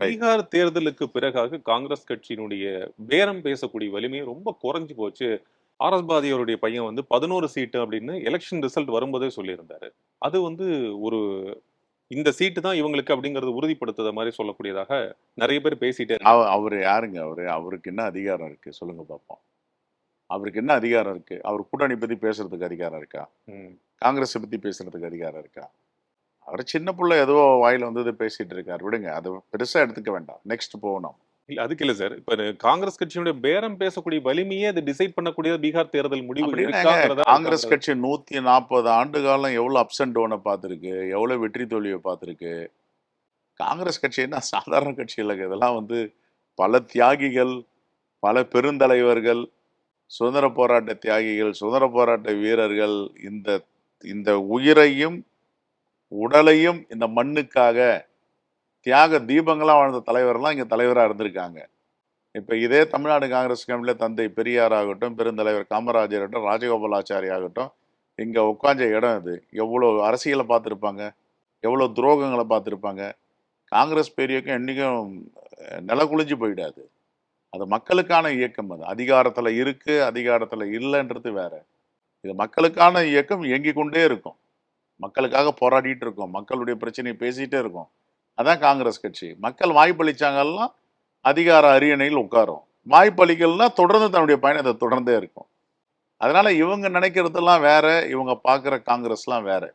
பீகார் தேர்தலுக்கு பிறகாக காங்கிரஸ் கட்சியினுடைய பேரம் பேசக்கூடிய வலிமை ரொம்ப குறைஞ்சு போச்சு. ஆர் எஸ் பாதி அவருடைய பையன் வந்து பதினோரு சீட்டு அப்படின்னு எலெக்ஷன் ரிசல்ட் வரும்போதே சொல்லியிருந்தாரு. அது வந்து ஒரு இந்த சீட்டு தான் இவங்களுக்கு அப்படிங்கறது உறுதிப்படுத்துத மாதிரி சொல்லக்கூடியதாக நிறைய பேர் பேசிட்டே அவர் யாருங்க? அவரு அவருக்கு என்ன அதிகாரம் இருக்கு? சொல்லுங்க பார்ப்போம் அவருக்கு என்ன அதிகாரம் இருக்கு? அவர் கூட்டணி பத்தி பேசுறதுக்கு அதிகாரம் இருக்கா. காங்கிரஸை பத்தி பேசுறதுக்கு அதிகாரம் இருக்கா? அவர் சின்ன புள்ள ஏதோ வாயில வந்தது பேசிட்டு இருக்காரு. விடுங்க அது பெருசா எடுத்துக்க வேண்டாம். நெக்ஸ்ட் போகணும். இல்ல அதுக்கு இல்ல சார். இப்ப காங்கிரஸ் கட்சியினுடைய பேரம் பேசக்கூடிய வலிமையே அது டிசைட் பண்ணக்கூடிய பீகார் தேர்தல் முடிவு காங்கிரஸ் கட்சி நூத்தி நாற்பது ஆண்டு காலம் எவ்வளவு அப்ஸ் அண்ட் டவுனை பார்த்துருக்கு எவ்வளவு வெற்றி தோல்வியை பார்த்துருக்கு. காங்கிரஸ் கட்சி என்ன சாதாரண கட்சி இல்லைங்க. இதெல்லாம் வந்து பல தியாகிகள் பல பெருந்தலைவர்கள் சுதந்திர போராட்ட தியாகிகள் சுதந்திர போராட்ட வீரர்கள் இந்த இந்த உயிரையும் உடலையும் இந்த மண்ணுக்காக தியாக தீபங்களாக வாழ்ந்த தலைவர்லாம் இங்கே தலைவராக இருந்திருக்காங்க. இப்போ இதே தமிழ்நாடு காங்கிரஸ் கமிட்டியில் தந்தை பெரியார் ஆகட்டும் பெருந்தலைவர் காமராஜர் ஆகட்டும் ராஜகோபாலாச்சாரி ஆகட்டும் இங்கே உட்காந்த இடம் இது. எவ்வளோ அரசியலை பார்த்துருப்பாங்க? எவ்வளோ துரோகங்களை பார்த்துருப்பாங்க? காங்கிரஸ் பெரியக்கம் என்றைக்கும் நில குளிஞ்சு போயிடாது. அது மக்களுக்கான இயக்கம் அது. அதிகாரத்தில் இருக்குது அதிகாரத்தில் இல்லைன்றது வேற. இது மக்களுக்கான இயக்கம் இயங்கி கொண்டே இருக்கும். மக்களுக்காக போராடிட்டு இருக்கோம். மக்களுடைய பிரச்சனையை பேசிகிட்டே இருக்கோம். அதான் காங்கிரஸ் கட்சி. மக்கள் வாய்ப்பளிச்சாங்கன்னா அதிகார அரியணையில் உட்காரும். வாய்ப்பளிக்கல்னா தொடர்ந்து தன்னுடைய பயணத்தை தொடர்ந்தே இருக்கும். அதனால் இவங்க நினைக்கிறதெல்லாம் வேற இவங்க பார்க்குற காங்கிரஸ்லாம் வேறு.